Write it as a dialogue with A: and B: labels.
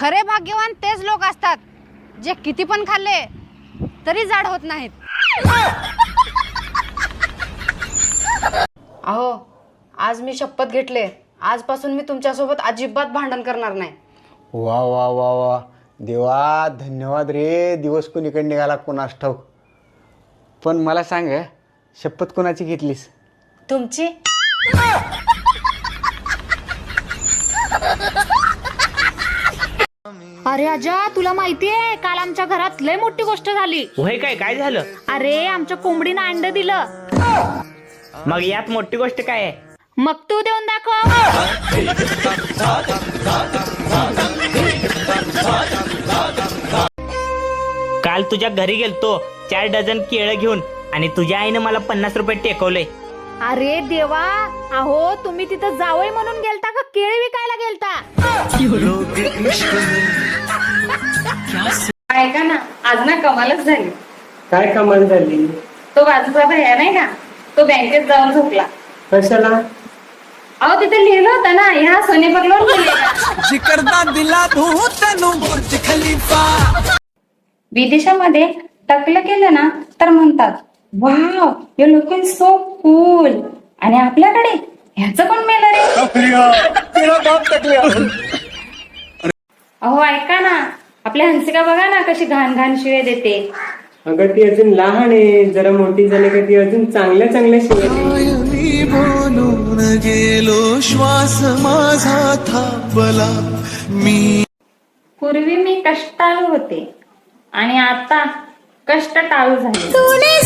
A: खरे भाग्यवान तेच लोक असतात जे किती पण खाल्ले तरी जाड होत नाहीत. अहो आज मी शपथ घेतले. आजपासून मी तुमच्यासोबत अजिबात भांडण करणार नाही.
B: वा वा वा वा. देवा धन्यवाद रे. दिवस कोणीकडे निघाला कोणास ठाऊक. पण मला सांग शपथ कोणाची घेतलीस?
A: तुमची?
C: अरे अजा तुला माहितीये काल आमच्या घरात लय मोठी गोष्ट झाली.
D: होय काय? काय झालं?
C: अरे आमच्या कोंबडीनं अंड दिलं.
D: मग यात मोठी गोष्ट काय आहे?
C: मग तू देऊन दाखव.
D: काल तुझ्या घरी गेलतो चार डझन केळं घेऊन आणि तुझ्या आईनं मला पन्नास रुपये टेकवले.
C: अरे देवा अहो तुम्ही तिथं जावय म्हणून गेलता का
A: ऐका ना आज ना कमालच झाली.
E: काय कमाल झाली?
A: तो बाजूचा भैया नाही का? तो बँकेत जाऊन झोपला.
E: कशाला?
A: अहो तिथे लिहिलं होतं ना ह्या सोने बगलोर विदेशामध्ये टकलं केलं ना तर म्हणतात wow you looking so cool आणि आपल्याकडे ह्याचं पण मेलं रे अहो ऐका ना. आपल्या हंसिका बघा ना कशी घाण घाण शिवे देते.
E: अगं ती अजून लहान आहे. जरा मोठी झाली का ती अजून चांगल्या चांगल्या
F: मी बोलून गेलो श्वास माझा थांबला. मी
A: पूर्वी मी कष्टाळू होते आणि आता कष्ट टाळू झाले.
C: तूने